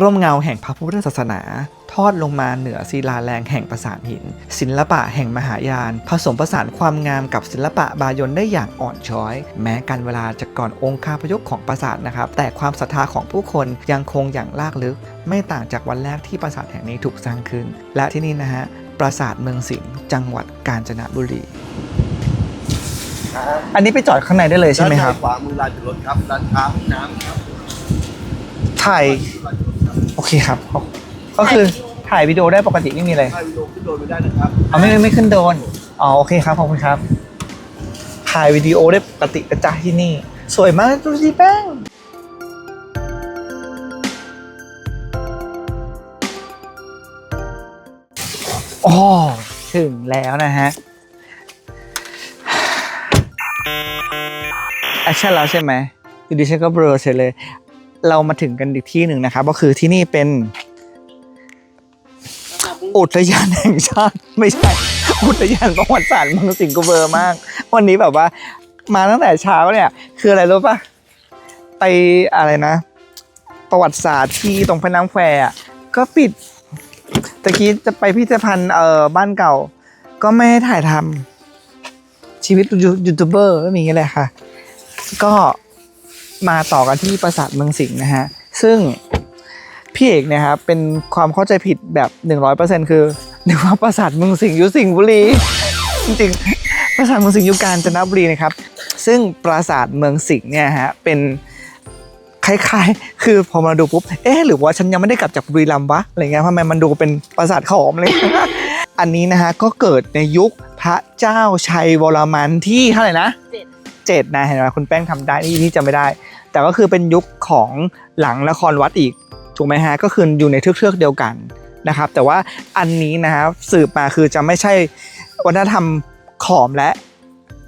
ร่มเงาแห่งพระพุทธศาสนา ทอดลงมาเหนือศิลาแรงแห่งปราสาทหิน ศิลปะแห่งมหายาน ผสมผสานความงามกับศิลปะบายนได้อย่างอ่อนช้อย แม้การเวลาจะก่อนองค์คาพยพของปราสาทนะครับ แต่ความศรัทธาของผู้คนยังคงอย่างลากลึก ไม่ต่างจากวันแรกที่ปราสาทแห่งนี้ถูกสร้างขึ้น และที่นี่นะฮะปราสาทเมืองสิงห์จังหวัดกาญจนบุรีอันนี้ไปจอดข้างในได้เลยใช่ไหมครับด้านในขวามือลานจอดรถครับร้านค้าห้องน้ำครับถ่าย ลานจอดรถครับโอเคครับ ก็คือถ่ายวิดีโอได้ปกติไม่มีอะไรถ่ายวิดีโอขึ้นโดนไม่ได้นะครับเอาไม่ไม่ขึ้นโดนอ๋อโอเคครับขอบคุณครับ ถ่ายวิดีโอได้ปกติกระจายที่นี่ สวยมากดูสิแป้งอ๋อถึงแล้วนะฮะแอคชั่นแล้วใช่ไหมอยู่ดีฉันก็เบลอเฉยเลย เรามาถึงกันอีกที่หนึ่งนะครับก็คือที่นี่เป็น อุทยานแห่งชาติไม่ใช่ อุทยานประวัติศาสตร์เมืองสิงคโปร์มาก วันนี้แบบว่า มาตั้งแต่เช้าเนี่ย คืออะไรรู้ปะไปอะไรนะ ประวัติศาสตร์ที่ตรงพระน้ำแควอะก็ปิดตะกี้จะไปพิพิธภัณฑ์เอ่อบ้านเก่า ก็ไม่ให้ถ่ายทำชีวิตยูยูทูบเบอร์ก็มีอย่างนี้แหละค่ะ ก็ มาต่อกันที่ปราสาทเมืองสิงห์นะฮะ ซึ่งพี่เอกเนี่ยครับเป็นความเข้าใจผิดแบบ 100%คือนึกว่าปราสาทเมืองสิงห์อยู่สิงห์บุรี จริงๆปราสาทเมืองสิงห์อยู่กาญจนบุรีนะครับ ซึ่งปราสาทเมืองสิงห์เนี่ยฮะเป็นคล้ายๆ คือพอมาดูปุ๊บ เอ๊ะหรือว่าฉันยังไม่ได้กลับจากบุรีรัมย์วะ อะไรเงี้ยทำไมมันดูเป็นปราสาทขอมเลย อันนี้นะฮะก็เกิดในยุคพระเจ้าชัยวรมันที่เท่าไหร่นะเจ็ดเจ็ดนะเห็นไหมคุณแป้งทำได้นี่นี่จำไม่ได้ แต่ก็คือเป็นยุคของหลังละครวัดอีกถูกไหมฮะก็คืออยู่ในเทือกๆเดียวกันนะครับ แต่ว่าอันนี้นะครับสืบมาคือจะไม่ใช่วัฒนธรรมขอมและ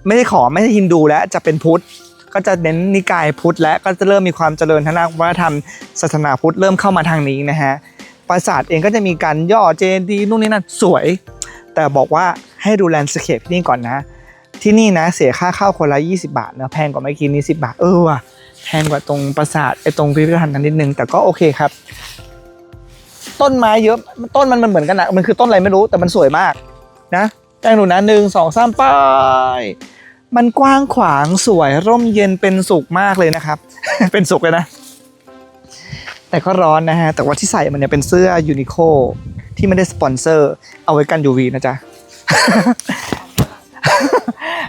ไม่ใช่ขอมไม่ใช่ฮินดูและจะเป็นพุทธก็จะเน้นนิกายพุทธและก็จะเริ่มมีความเจริญทางด้านวัฒนธรรมศาสนาพุทธเริ่มเข้ามาทางนี้นะฮะปราสาทเองก็จะมีการย่อเจดีย์นู่นนี่นั่นสวย แต่บอกว่าให้ดูแลนด์สเคปที่นี่ก่อนนะ ที่นี่นะเสียค่าเข้าคนละ 20 บาทนะแพงกว่าเมื่อกี้นี้10 บาทเออว่ะ แพงกว่าตรงปราสาทไอ้ตรงพิพิธภัณฑ์นั้นนิดนึง แต่ก็โอเคครับ ต้นไม้เยอะต้นมันมันเหมือนกันนะมันคือต้นอะไรไม่รู้แต่มันสวยมาก นะแจ้งดูนะหนึ่งสองสามป้ายมันกว้างขวางสวยร่มเย็นเป็นสุขมากเลยนะครับ เป็นสุขเลยนะ แต่ก็ร้อนนะฮะ แต่ว่าที่ใส่มันเนี่ยเป็นเสื้อยูนิโคที่ไม่ได้สปอนเซอร์ เอาไว้กัน UV นะจ๊ะ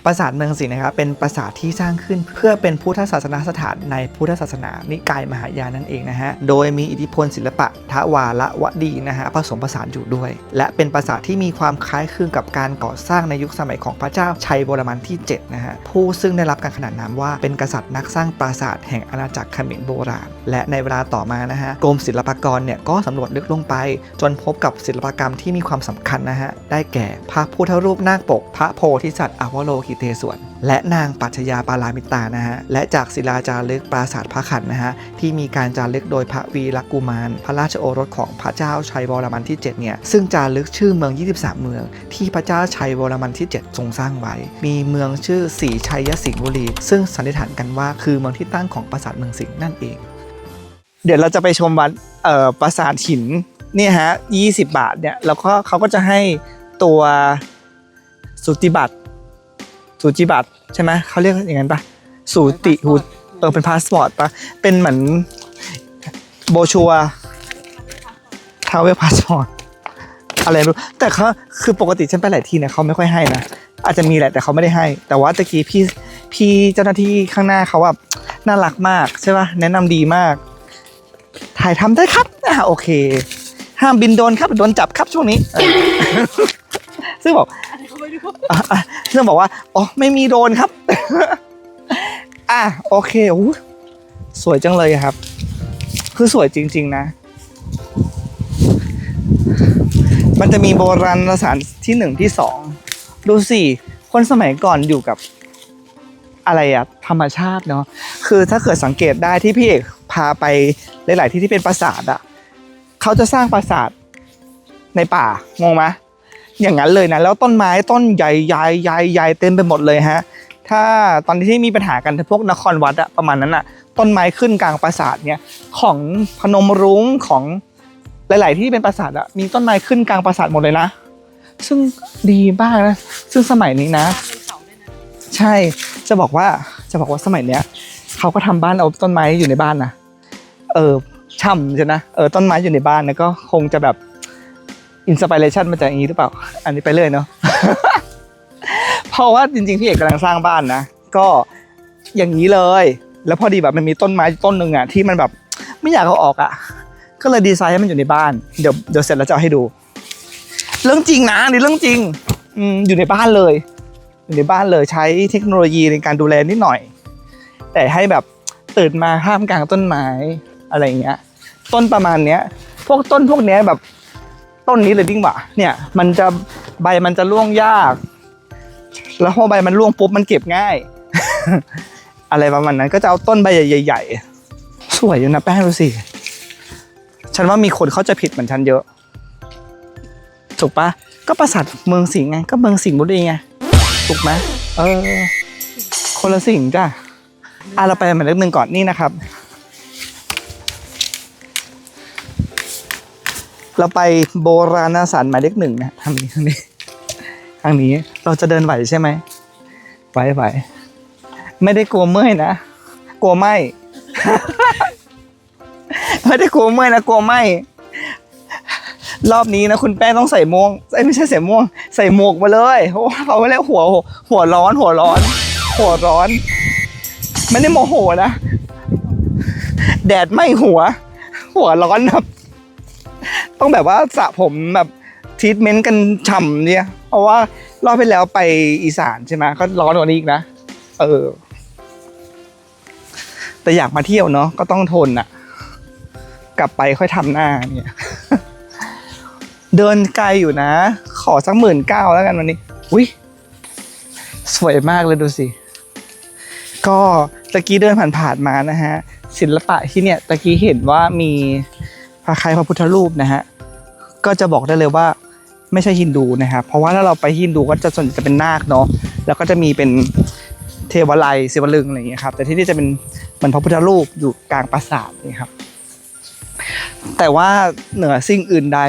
ปราสาทเมืองสิงห์นะครับเป็นปราสาทที่สร้างขึ้นเพื่อเป็นพุทธศาสนาสถานในพุทธศาสนานิกายมหายานนั่นเองนะฮะโดยมีอิทธิพลศิลปะทวารวดีนะฮะผสมผสานอยู่ด้วย และเป็นปราสาทที่มีความคล้ายคลึงกับการก่อสร้างในยุคสมัยของพระเจ้าชัยวรมันที่7นะฮะผู้ซึ่งได้รับการขนานนามว่าเป็นกษัตริย์นักสร้างปราสาทแห่งอาณาจักรเขมรโบราณ และในเวลาต่อมานะฮะกรมศิลปากรเนี่ยก็สำรวจลึกลงไป จนพบกับศิลปกรรมที่มีความสำคัญนะฮะได้แก่พระพุทธรูปนาคปก พระโพธิสัตว์อวโลกิเตศวรและนางปัจฉยาปารามิตานะฮะและจากศิลาจารึกปราสาทพระขันนะฮะที่มีการจารึกโดยพระวีรกุมาร พระราชโอรสของพระเจ้าชัยวรมันที่7เนี่ยซึ่งจารึกชื่อเมือง 23 เมือง ที่พระเจ้าชัยวรมันที่ 7 ทรงสร้างไว้ มีเมืองชื่อศรีชัยสิงห์บุรี ซึ่งสันนิษฐานกันว่าคือเมืองที่ตั้งของปราสาทเมืองสิงห์นั่นเอง เดี๋ยวเราจะไปชมวัดเอ่อปราสาทหินเนี่ยฮะ 20 บาทเนี่ย แล้วก็เขาก็จะให้ตัวสุติบัตร สูจิบัตรใช่ไหมเขาเรียกอย่างนั้นปะสูติหูเออเป็นพาสปอร์ตปะเป็นเหมือนโบชัวทาวเวลพาสปอร์ตอะไรไม่รู้แต่เขาคือปกติฉันไปหลายที่เนี่ยเขาไม่ค่อยให้นะอาจจะมีแหละแต่เขาไม่ได้ให้ แต่ว่าตะกี้พี่พี่เจ้าหน้าที่ข้างหน้าเขาแบบน่ารักมากใช่ปะแนะนำดีมาก ถ่ายทำได้ครับอ่าโอเค ห้ามบินโดนครับโดนจับครับช่วงนี้ ซึ่งบอก อะอะซึ่งบอกว่าอ๋อไม่มีโดนครับ อะโอเคอู้สวยจังเลยครับ คือสวยจริง ๆ นะ มันจะมีโบราณสถานที่หนึ่งที่สองดูสิ คนสมัยก่อนอยู่กับอะไรอะธรรมชาติเนาะคือถ้าเกิดสังเกตได้ที่พี่เอกพาไปหลาย ๆ ที่ที่เป็นปราสาทอะเขาจะสร้างปราสาทในป่างงไหม อย่างนั้นเลยนะแล้วต้นไม้ต้นใหญ่ใหญ่ใหญ่ใหญ่เต็มไปหมดเลยฮะถ้าตอนที่มีปัญหากันพวกนครวัดอะประมาณนั้นอะต้นไม้ขึ้นกลางปราสาทเนี่ยของพนมรุ้งของหลาย ๆ ที่เป็นปราสาทอะมีต้นไม้ขึ้นกลางปราสาทหมดเลยนะ ซึ่งดีมากนะซึ่งสมัยนี้นะ ใช่จะบอกว่าจะบอกว่าสมัยเนี้ยเขาก็ทำบ้านเอาต้นไม้อยู่ในบ้านนะเออช่ำใช่นะเออต้นไม้อยู่ในบ้านนะก็คงจะแบบ อินสปิเรชันมาจากอย่างนี้หรือเปล่า อันนี้ไปเรื่อยเนาะ เพราะว่าจริงๆพี่เอกกำลังสร้างบ้านนะ ก็อย่างนี้เลย แล้วพอดีแบบมันมีต้นไม้ต้นหนึ่งอะที่มันแบบไม่อยากเอาออกอะก็เลยดีไซน์ให้มันอยู่ในบ้าน เดี๋ยวเดี๋ยวเสร็จแล้วจะเอาให้ดู เรื่องจริงนะนี่เรื่องจริง อืมอยู่ในบ้านเลย อยู่ในบ้านเลยใช้เทคโนโลยีในการดูแลนิดหน่อย แต่ให้แบบตื่นมาห้ามกลางต้นไม้อะไรอย่างเงี้ย ต้นประมาณเนี้ย พวกต้นพวกเนี้ยแบบ ต้นนี้เลยดิ้งหว่าเนี่ย มันจะใบมันจะร่วงยาก แล้วพอใบมันร่วงปุ๊บมันเก็บง่าย อะไรประมาณนั้นก็จะเอาต้นใบใหญ่ๆสวยอยู่นะแป้งดูสิฉันว่ามีคนเขาใจผิดเหมือนฉันเยอะถูกปะก็ปราสาทเมืองสิงห์ไงก็เมืองสิงห์บุรีไงถูกไหมเออ คนละสิ่งจ้ะอะเราไปหมายเลขหนึ่งก่อนนี่นะครับ เราไปโบราณสถานหมายเลขหนึ่งนะทางนี้ทางนี้ทางนี้เราจะเดินไหวใช่ไหมไหวไหวไม่ได้กลัวเมื่อยนะกลัวไหมไม่ได้กลัวเมื่อยนะกลัวไหมรอบนี้นะคุณแป้งต้องใส่ม่วงเอ้ยไม่ใช่ใส่ม่วง ใส่หมวกมาเลยเพราะว่าเขาไม่ได้หัวหัวร้อน หัวร้อน หัวร้อน ไม่ได้โมโหนะ แดดไหม่หัว หัวร้อนแบบ ต้องแบบว่าสระผมแบบทีทเมนต์กันฉ่ำเนี่ย เพราะว่ารอบที่แล้วไปอีสานใช่ไหมก็ร้อนกว่านี้อีกนะ เออ แต่อยากมาเที่ยวเนาะก็ต้องทนอะกลับไปค่อยทำหน้าเนี่ย เดินไกลอยู่นะ ขอสักหมื่นเก้าแล้วกันวันนี้ อุ้ยสวยมากเลยดูสิ ก็ตะกี้เดินผ่านๆมานะฮะ ศิลปะที่เนี่ยตะกี้เห็นว่ามีพระคล้ายพระพุทธรูปนะฮะ ก็จะบอกได้เลยว่าไม่ใช่ฮินดูนะครับ เพราะว่าถ้าเราไปฮินดูก็จะส่วนใหญ่จะเป็นนาคเนาะแล้วก็จะมีเป็นเทวไลยศิวลึงอะไรอย่างเงี้ยครับแต่ที่นี่จะเป็นเหมือนพระพุทธรูปอยู่กลางปราสาทนี่ครับ แต่ว่าเหนือสิ่งอื่นใด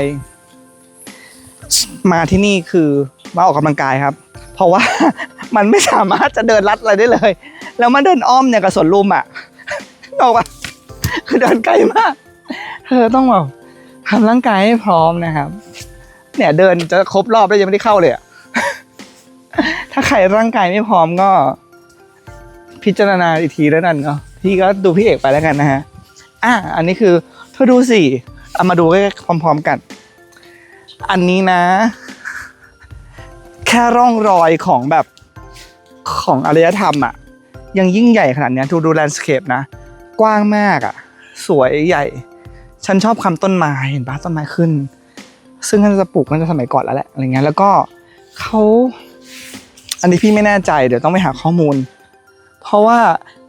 มาที่นี่คือมาออกกำลังกายครับ เพราะว่ามันไม่สามารถจะเดินลัดอะไรได้เลย แล้วมาเดินอ้อมเนี่ยกับสวนลุมอะบอกว่าคือเดินไกลมาก เธอต้องแบบ ทำร่างกายให้พร้อมนะครับ เนี่ยเดินจะครบรอบแล้วยังไม่ได้เข้าเลยอะถ้าใครร่างกายไม่พร้อมก็ พิจารณาอีกทีแล้วนั่นเนาะพี่ก็ดูพี่เอกไปแล้วกันนะฮะอะอันนี้คือเธอดูสิเอามาดูใกล้ๆพร้อม ๆกัน อันนี้นะ แค่ร่องรอยของแบบของอารยธรรมอะยังยิ่งใหญ่ขนาดเนี้ยดูดูแลนด์สเคปนะ กว้างมากอะสวยใหญ่ ฉันชอบคำต้นไม้เห็นปะต้นไม้ขึ้น ซึ่งน่านจะปลูกน่าจะสมัยก่อนแล้วแหละอะไรเงี้ยแล้วก็เขาอันนี้พี่ไม่แน่ใจเดี๋ยวต้องไปหาข้อมูล เพราะว่า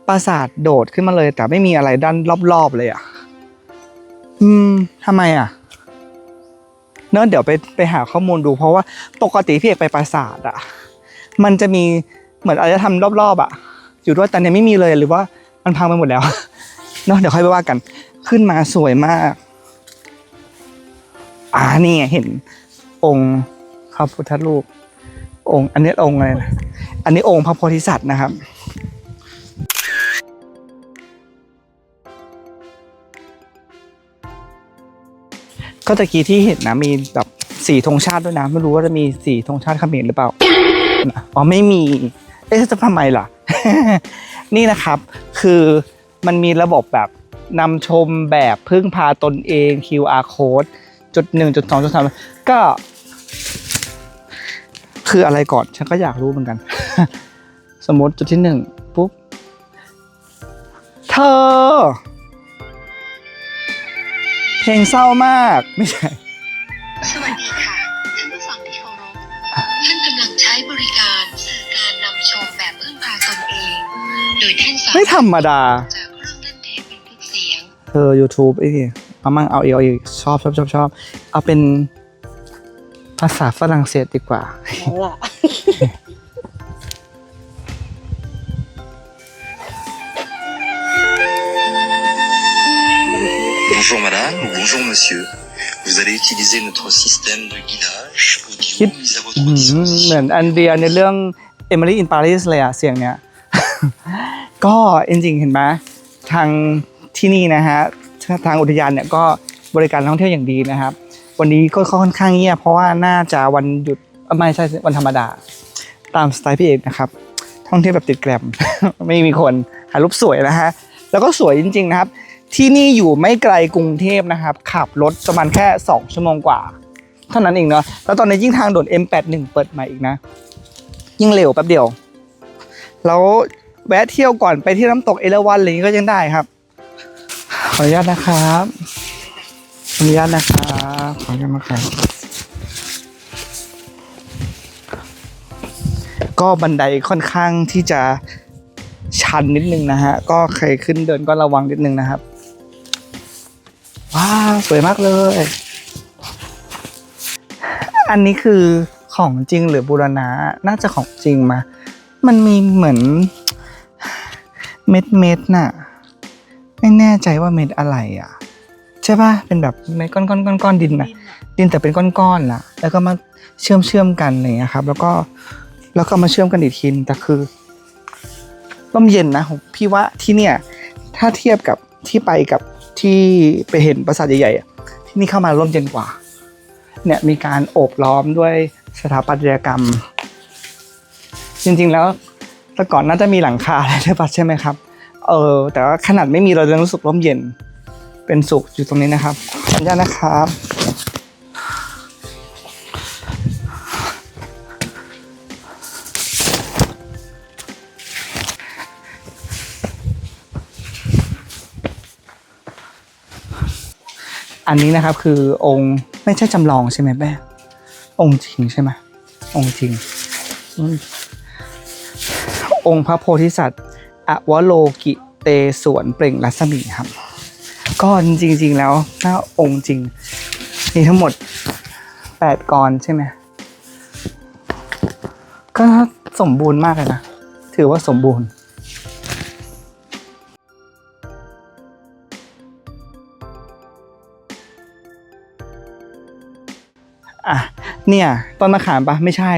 ปราสาทโดดขึ้นมาเลย แต่ไม่มีอะไรด้านรอบๆเลยอะ อืมทำไมอะ เนอะเดี๋ยวไปไปหาข้อมูลดู เพราะว่าปกติพี่เอกไปปราสาทอะ มันจะมีเหมือนอารยธรรมรอบๆอะ อยู่ด้วยแต่เนี่ยไม่มีเลยหรือว่ามันพังไปหมดแล้ว เนอะเดี๋ยวค่อยไปว่ากัน ขึ้นมาสวยมาก อ่านี่เห็น องค์พระพุทธรูป องค์อันนี้องค์อะไรนะอันนี้องค์พระโพธิสัตว์นะครับก็ตะกี้ที่เห็นนะมีแบบสีธงชาติด้วยนะ ไม่รู้ว่าจะมีสีธงชาติเขมรหรือเปล่าอ๋อไม่มี เอ๊ะจะทำไมล่ะ นี่นะครับ คือมันมีระบบแบบ นำชมแบบพึ่งพาตนเอง QR code จุดหนึ่งจุดสองจุดสามก็ คืออะไรก่อน ฉันก็อยากรู้เหมือนกัน สมมติจุดที่หนึ่งปุ๊บ เธอ เพลงเศร้ามากไม่ใช่ สวัสดีค่ะท่านผู้ฟังที่เคารพท่านกำลังใช้บริการสื่อการนำชมแบบพึ่งพาตนเอง โดยท่านสามารถไม่ธรรมดาจา อ YouTube ไอ้นี่มามั่งเอาเอลชอบชอบชอบชอบเอาเป็นภาษาฝรั่งเศสดีกว่า เอาล่ะ Bonjour madame ou bonjour monsieur. Vous allez utiliser notre système de guidage audio Hip. mis à อื votre ม disposition. เหมือนอันเดียในเรื่อง Emily in Paris เลยอะเสียงเนี้ย ก็จริงๆเห็นไหมทาง ที่นี่นะฮะทางอุทยานเนี่ยก็บริการท่องเที่ยวอย่างดีนะครับ วันนี้ก็ค่อนข้างเงียบเพราะว่าน่าจะวันหยุดไม่ใช่วันธรรมดา ตามสไตล์พี่เอกนะครับท่องเที่ยวแบบติดแกรมไม่มีคนถ่ายรูปสวยนะฮะแล้วก็สวยจริง ๆ นะครับ ที่นี่อยู่ไม่ไกลกรุงเทพนะครับ ขับรถประมาณแค่ 2 ชั่วโมงกว่า เท่านั้นเองเนาะแล้วตอนนี้ยิ่งทางด่วน M81 เปิดใหม่อีกนะ ยิ่งเร็วแป๊บเดียว แล้วแวะเที่ยวก่อนไปที่น้ำตกเอราวัณอะไรอย่างนี้ก็ยังได้ครับ ขออนุญาตนะครับขออนุญาตนะครับขออนุญาตนะครับก็บันไดค่อนข้างที่จะชันนิดนึงนะฮะ ก็ใครขึ้นเดินก็ระวังนิดนึงนะครับ ว้าวสวยมากเลย อันนี้คือของจริงหรือบูรณะน่าจะของจริงมา มันมีเหมือนเม็ดเม็ดน่ะ ไม่แน่ใจว่าเม็ดอะไรอะ ใช่ป่ะเป็นแบบเม็ดก้อนก้อนก้อนก้อนดินน่ะดินแต่เป็นก้อนๆล่ะ แล้วก็มาเชื่อมเชื่อมกันอะไรอย่างเงี้ยครับ แล้วก็แล้วก็มาเชื่อมกันอีกทีนึงแต่คือร่มเย็นนะผมพี่ว่าที่เนี่ย ถ้าเทียบกับที่ไปกับที่ไปเห็นปราสาทใหญ่ๆอะที่นี่เข้ามาร่มเย็นกว่า เนี่ยมีการโอบล้อมด้วยสถาปัตยกรรม จริงๆแล้วแต่ก่อนน่าจะมีหลังคาอะไรด้วยป่ะใช่ไหมครับ เออแต่ว่าขนาดไม่มีเราจะรู้สึกร่มเย็น เป็นสุขอยู่ตรงนี้นะครับขออนุญานะครับ อันนี้นะครับคือองค์ไม่ใช่จำลองใช่ไหมแม่องค์จริงใช่ไหมองค์จริง องค์พระโพธิสัตว์ อวโลกิเตสวนเปล่งรัศมีครับก็จริง ๆ แล้วถ้าองค์จริง มีทั้งหมดแปดกรใช่ไหมก็สมบูรณ์มากเลยนะ ถือว่าสมบูรณ์อะเนี่ยต้นมะขามปะไม่ใช่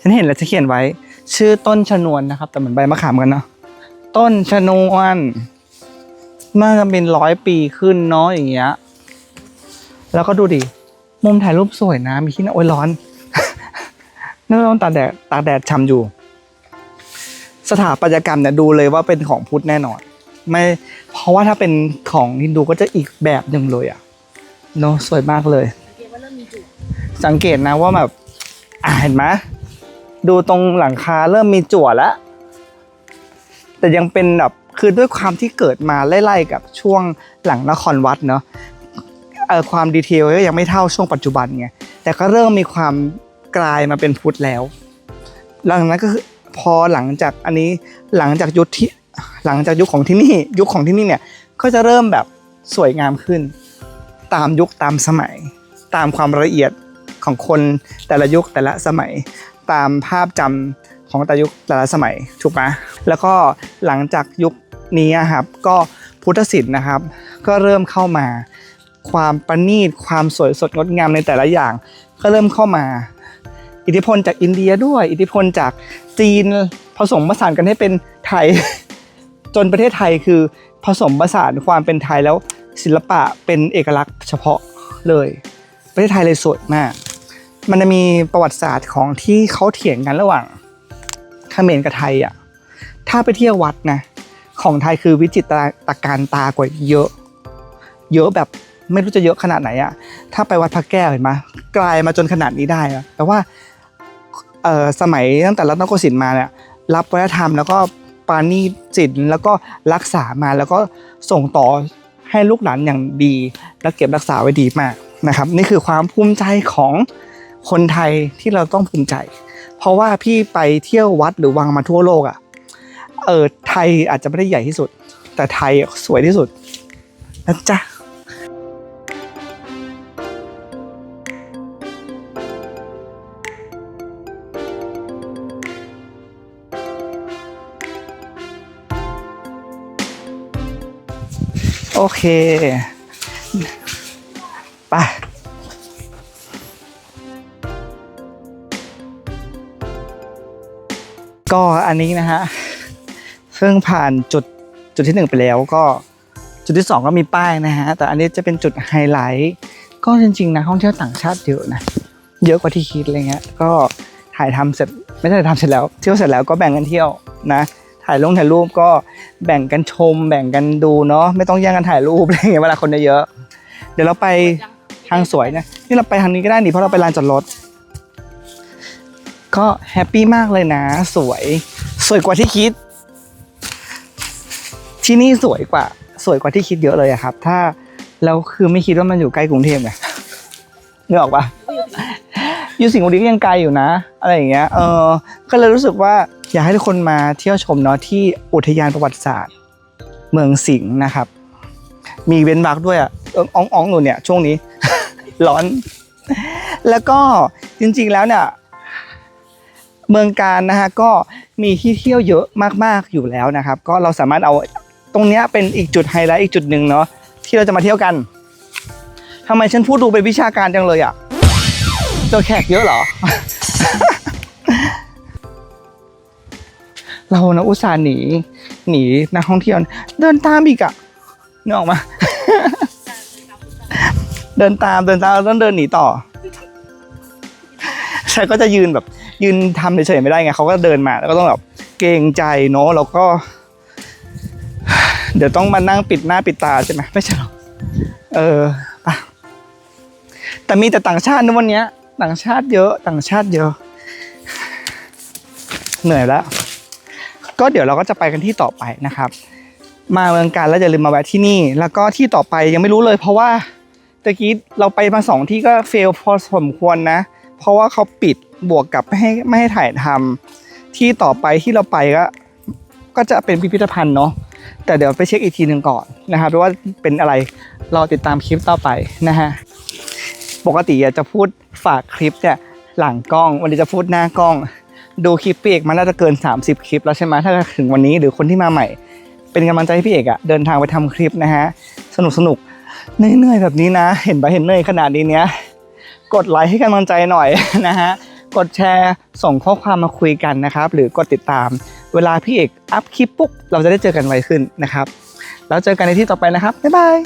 ฉันเห็นแล้วจะเขียนไว้ ชื่อต้นชนวนนะครับ แต่เหมือนใบมะขามกันเนาะต้นชนวนน่าจะเป็นร้อยปีขึ้นเนาะอย่างเงี้ย แล้วก็ดูดิ มุมถ่ายรูปสวยนะ มีที่นั่งโอ้ยร้อนนั่นต้องตากแดดตากแดดช่ำอยู่ สถาปัตยกรรมเนี่ยดูเลยว่าเป็นของพุทธแน่นอน ไม่เพราะว่าถ้าเป็นของฮินดูก็จะอีกแบบหนึ่งเลยอะเนาะสวยมากเลย สังเกตนะว่าแบบ อ่าเห็นไหม ดูตรงหลังคาเริ่มมีจั่วแล้ว แต่ยังเป็นแบบคือด้วยความที่เกิดมาไล่ๆกับช่วงหลังนครวัดเนาะเออความดีเทลก็ยังไม่เท่าช่วงปัจจุบันไงแต่ก็เริ่มมีความกลายมาเป็นพุทธแล้ว หลังนั้นก็คือพอหลังจากอันนี้หลังจากยุคที่หลังจากยุคของที่นี่ ยุคของที่นี่เนี่ยก็จะเริ่มแบบสวยงามขึ้น ตามยุคตามสมัย ตามความละเอียดของคนแต่ละยุคแต่ละสมัย ตามภาพจำของแต่ยุคแต่ละสมัยถูกไหมแล้วก็หลังจากยุคนี้ครับก็พุทธศิลป์นะครับ ก็เริ่มเข้ามา ความประณีตความสวยสดงดงามในแต่ละอย่าง ก็เริ่มเข้ามา อิทธิพลจากอินเดียด้วย อิทธิพลจากจีนผสมผสานกันให้เป็นไทย จนประเทศไทยคือผสมผสานความเป็นไทยแล้วศิลปะเป็นเอกลักษณ์เฉพาะเลย ประเทศไทยเลยสวยมาก มันจะมีประวัติศาสตร์ของที่เขาเถียงกันระหว่างเขมรกับไทยอะ ถ้าไปเที่ยววัดนะ ของไทยคือวิจิตรการตากว่าเยอะ เยอะแบบไม่รู้จะเยอะขนาดไหนอะ ถ้าไปวัดพระแก้วเห็นไหมกลายมาจนขนาดนี้ได้อะแต่ว่าเอ่อสมัยตั้งแต่รัตนโกสินทร์มาเนี่ยรับวัฒนธรรมแล้วก็ปาณีตศิลแล้วก็รักษามาแล้วก็ส่งต่อให้ลูกหลานอย่างดี และเก็บรักษาไว้ดีมากนะครับ นี่คือความภูมิใจของ คนไทยที่เราต้องภูมิใจ เพราะว่าพี่ไปเที่ยววัดหรือวังมาทั่วโลกอะ่ะเออไทยอาจจะไม่ได้ใหญ่ที่สุด แต่ไทยสวยที่สุดนะจ๊ะโอเค ไป ก็อันนี้นะฮะซึ่งผ่านจุดจุดที่หนึ่งไปแล้วก็จุดที่สองก็มีป้ายนะฮะ แต่อันนี้จะเป็นจุดไฮไลท์ก็จริงๆนะท่องเที่ยวต่างชาติเยอะนะเยอะกว่าที่คิดอะไรเงี้ยก็ถ่ายทำเสร็จไม่ใช่ถ่ายทำเสร็จแล้วเที่ยวเสร็จแล้วก็แบ่งกันเที่ยวนะถ่ายลงถ่ายรูปก็แบ่งกันชม แบ่งกันดูเนาะไม่ต้องแย่งกันถ่ายรูปอะไรเงี้ยเวลาคนเยอะเดี๋ยวเราไปทางสวยนะนี่เราไปทางนี้ก็ได้นี่เพราะเราไปลานจอดรถ ก็แฮปปี้มากเลยนะ สวย สวยกว่าที่คิด ที่นี่สวยกว่า สวยกว่าที่คิดเยอะเลยอะครับ ถ้าเราคือไม่คิดว่ามันอยู่ใกล้กรุงเทพไงนึกออกปะอยู่สิงห์บุรีก็ยังไกลอยู่นะ อะไรอย่างเงี้ย เออ ก็เลยรู้สึกว่าอยากให้ทุกคนมาเที่ยวชมเนาะที่อุทยานประวัติศาสตร์ เมืองสิงห์นะครับ มีเว้นวักด้วยอะอออ่องอ่องหนูเนี่ยช่วงนี้ ร้อน แล้วก็จริงๆแล้วเนี่ย เมืองการนะฮะก็มีที่เที่ยวเยอะมากๆอยู่แล้วนะครับ ก็เราสามารถเอาตรงเนี้ยเป็นอีกจุดไฮไลท์อีกจุดหนึ่งเนาะที่เราจะมาเที่ยวกันทำไมฉันพูดดูเป็นวิชาการจังเลยอะเจอแขกเยอะเหรอ เรานะอุตส่าห์หนี หนีนักท่องเที่ยวเดินตามอีกอะนึกออกมาเดินตามเดินตามต้องเดินหนีต่อฉันก็จะยืนแบบ ยืนทำเฉยๆไม่ได้ไงเขาก็เดินมา แล้วก็ต้องแบบเกรงใจเนาะแล้วก็ เดี๋ยวต้องมานั่งปิดหน้าปิดตาใช่ไหมไม่ใช่หรอเออไปแต่มีแต่ต่างชาตินะวันเนี้ยต่างชาติเยอะต่างชาติเยอะ เหนื่อยแล้ว ก็เดี๋ยวเราก็จะไปกันที่ต่อไปนะครับ มาเมืองการแล้วอย่าลืมมาแวะที่นี่ แล้วก็ที่ต่อไปยังไม่รู้เลย เพราะว่าตะกี้เราไปมาสองที่ก็เฟลพอสมควรนะ เพราะว่าเขาปิด บวกกับไม่ให้ไม่ให้ถ่ายทำที่ต่อไปที่เราไปก็ก็จะเป็นพิพิธภัณฑ์เนาะแต่เดี๋ยวไปเช็คอีกทีหนึ่งก่อนนะครับว่าเป็นอะไรรอติดตามคลิปต่อไปนะฮะปกติจะพูดฝากคลิปเนี่ยหลังกล้องวันนี้จะพูดหน้ากล้อง ดูคลิปพี่เอกมันน่าจะเกิน 30 คลิปแล้วใช่ไหมถ้าถึงวันนี้หรือคนที่มาใหม่ เป็นกำลังใจให้พี่เอกอะเดินทางไปทำคลิปนะฮะสนุกสนุกเหนื่อยๆแบบนี้นะ เห็นไปเห็นเหนื่อยขนาดนี้เนี้ยกดไลค์ให้กำลังใจหน่อยนะฮะ กดแชร์ส่งข้อความมาคุยกันนะครับ หรือกดติดตาม เวลาพี่เอกอัพคลิปปุ๊บเราจะได้เจอกันไวขึ้นนะครับ แล้วเจอกันในที่ต่อไปนะครับ บ๊ายบาย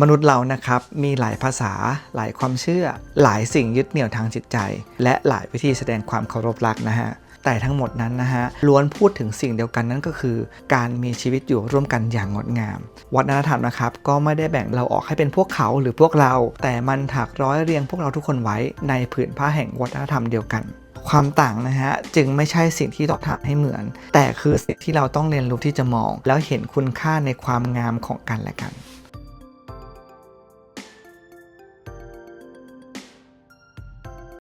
มนุษย์เรานะครับมีหลายภาษา หลายความเชื่อ หลายสิ่งยึดเหนี่ยวทางจิตใจ และหลายวิธีแสดงความเคารพรักนะฮะ แต่ทั้งหมดนั้นนะฮะล้วนพูดถึงสิ่งเดียวกันนั่นก็คือ การมีชีวิตอยู่ร่วมกันอย่างงดงาม วัฒนธรรมนะครับก็ไม่ได้แบ่งเราออกให้เป็นพวกเขาหรือพวกเรา แต่มันถักร้อยเรียงพวกเราทุกคนไว้ในผืนผ้าแห่งวัฒนธรรมเดียวกันความต่างนะฮะจึงไม่ใช่สิ่งที่ต้องทำให้เหมือน แต่คือสิ่งที่เราต้องเรียนรู้ที่จะมอง แล้วเห็นคุณค่าในความงามของกันและกัน